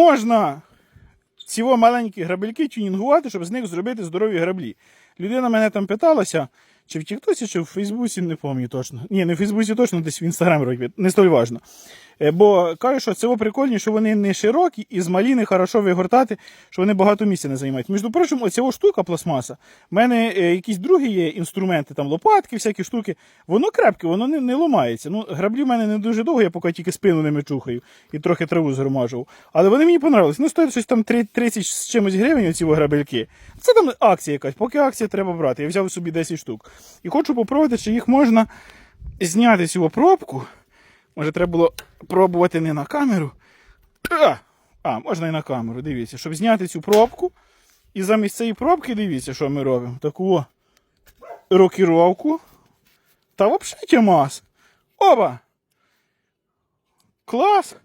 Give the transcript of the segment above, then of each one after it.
Можна ці маленькі грабельки тюнінгувати, щоб з них зробити здорові граблі. Людина мене там питалася, чи в Тіктосі, чи в Фейсбуці, не пам'ятаю точно. Ні, не в Фейсбуці точно, десь в Інстаграм робить, не столь важно. Е, Бо каже, що це во прикольні, що вони не широкі і з маліни хорошо вигортати, що вони багато місця не займають. Між прочим, оця штука пластмаса. В мене е, якісь другі є інструменти, там лопатки, всякі штуки. Воно крепке, воно не, не ламається. Ну, граблі в мене не дуже довго, я поки тільки спину ними чухаю і трохи траву згромажував. Але вони мені понравились. Ну, стоїть щось там 30 з чимось гривень, оці грабельки. Це там акція якась. Поки акція треба брати. Я взяв собі 10 штук. І хочу попробувати, чи їх можна зняти цю пробку. Може, треба було пробувати не на камеру. А, можна і на камеру, дивіться, щоб зняти цю пробку. І замість цієї пробки, дивіться, що ми робимо. Таку рокіровку. Та взагалі тямас. Оба! Клас!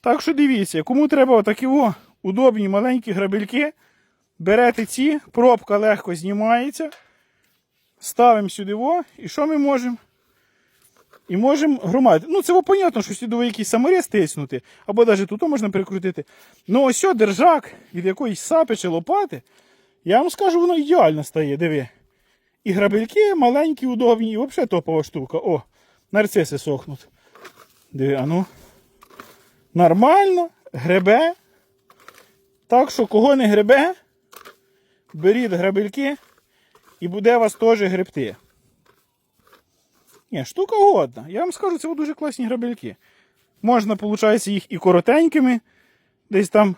Так що дивіться, кому треба отакі о, удобні маленькі грабельки, берете ці, пробка легко знімається. Ставимо сюди во, і що ми можемо? І можемо громадити. Ну, це понятно, що сюди якийсь саморез тиснути, або навіть тут можна перекрутити. Ну, ось держак від якоїсь сапи чи лопати, я вам скажу, воно ідеально стає, диви. І грабельки маленькі, удобні, і взагалі топова штука. О, нарциси сохнуть. Диви, а ну. Нормально, гребе. Так що, кого не гребе, беріть грабельки і буде вас теж гребти. Ні, штука годна. Я вам скажу, це дуже класні грабельки. Можна, виходить, їх і коротенькими, десь там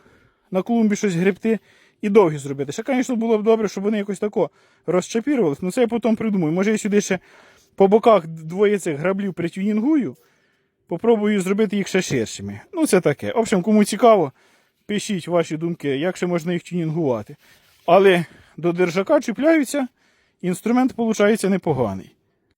на клумбі щось гребти, і довгі зробити. Ще, звісно, було б добре, щоб вони якось тако розчапірувалися. Ну це я потім придумаю. Може, я сюди ще по боках двоє цих граблів притюнінгую. Попробую зробити їх ще ширшими. Ну, це таке. В общем, кому цікаво, пишіть ваші думки, як ще можна їх тюнінгувати. Але до держака чіпляються, інструмент, виходить, непоганий.